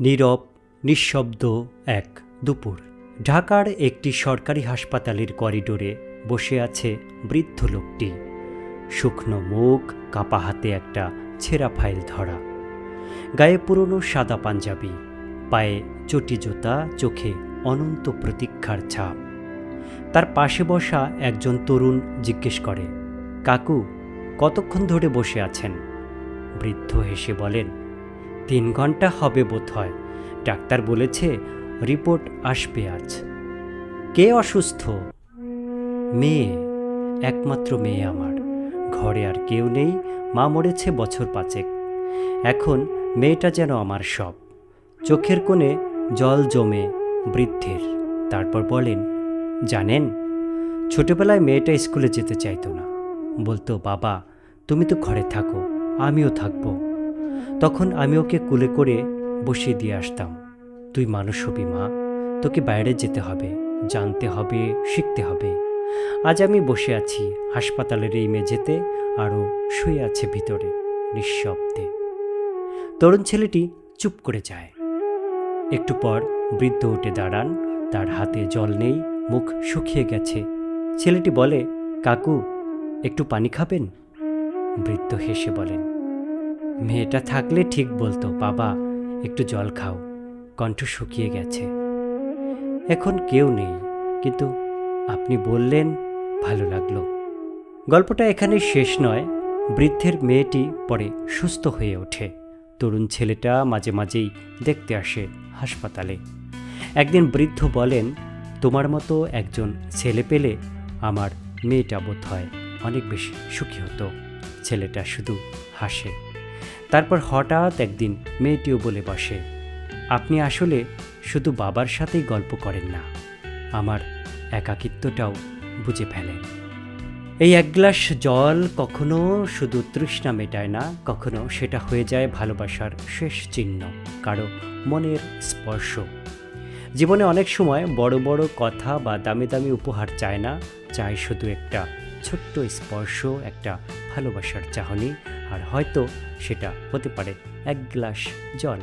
নীরব, নিঃশব্দ এক দুপুর। ঢাকার একটি সরকারি হাসপাতালের করিডোরে বসে আছে বৃদ্ধ লোকটি। শুকনো মুখ, কাপা হাতে একটা ছেঁড়া ফাইল ধরা। গায়ে পুরনো সাদা পাঞ্জাবি। পায়ে চটি জোতা, চোখে অনন্ত প্রতীক্ষার ছাপ। তার পাশে বসা একজন তরুণ জিজ্ঞেস করে, কাকু, কতক্ষণ ধরে বসে আছেন? বৃদ্ধ হেসে বলেন তিন ঘণ্টা হবে বোধ হয় ডাক্তার বলেছে, রিপোর্ট আসবে আজ। কে অসুস্থ? মেয়ে, একমাত্র মেয়ে আমার। ঘরে আর কেউ নেই, মা মরেছে বছর পাঁচেক। এখন মেয়েটা যেন আমার সব। চোখের কোণে জল জমে, বৃদ্ধের। তারপর বলেন, জানেন, ছোটবেলায় মেয়েটা স্কুলে যেতে চাইতো না। বলতো, বাবা, তুমি তো ঘরে থাকো, আমিও থাকব। তখন আমি ওকে কুলে করে বসিয়ে দিয়ে আসতাম। তুই মানুষ হবি মা, তোকে বাইরে যেতে হবে, জানতে হবে, শিখতে হবে। আজ আমি বসে আছি হাসপাতালের এই মেঝেতে, আরও শুয়ে আছে ভিতরে, নিঃশব্দে। তরুণ ছেলেটি চুপ করে যায়। একটু পর বৃদ্ধ উঠে দাঁড়ান, তার হাতে জল নেই, মুখ শুকিয়ে গেছে। ছেলেটি বলে, কাকু, একটু পানি খাবেন? বৃদ্ধ হেসে বলেন মেয়েটা থাকলে ঠিক বলতো, বাবা, একটু জল খাও। কণ্ঠ শুকিয়ে গেছে। এখন কেউ নেই, কিন্তু আপনি বললেন, ভালো লাগল। গল্পটা এখানে শেষ নয়, বৃদ্ধের মেয়েটি পরে সুস্থ হয়ে ওঠে। তরুণ ছেলেটা মাঝে মাঝেই দেখতে আসে হাসপাতালে। একদিন বৃদ্ধ বলেন, তোমার মতো একজন ছেলে পেলে আমার মেয়েটা বোধ হয় অনেক বেশি সুখী হতো। ছেলেটা শুধু হাসে। তারপর হঠাৎ একদিন মেয়েটিও বলে বসে, আপনি আসলে শুধু বাবার সাথেই গল্প করেন না, আমার একাকিত্বটাও বুঝে ফেলেন। এই এক গ্লাস জল কখনো শুধু তৃষ্ণা মেটায় না, কখনো সেটা হয়ে যায় ভালোবাসার শেষ চিহ্ন, কারও মনের স্পর্শ। জীবনে অনেক সময় বড় বড় কথা বা দামি দামি উপহার চায় না, চায় শুধু একটা ছোট্ট স্পর্শ, একটা ভালোবাসার চাহনি আর হয়তো সেটা হতে পারে এক গ্লাস জল।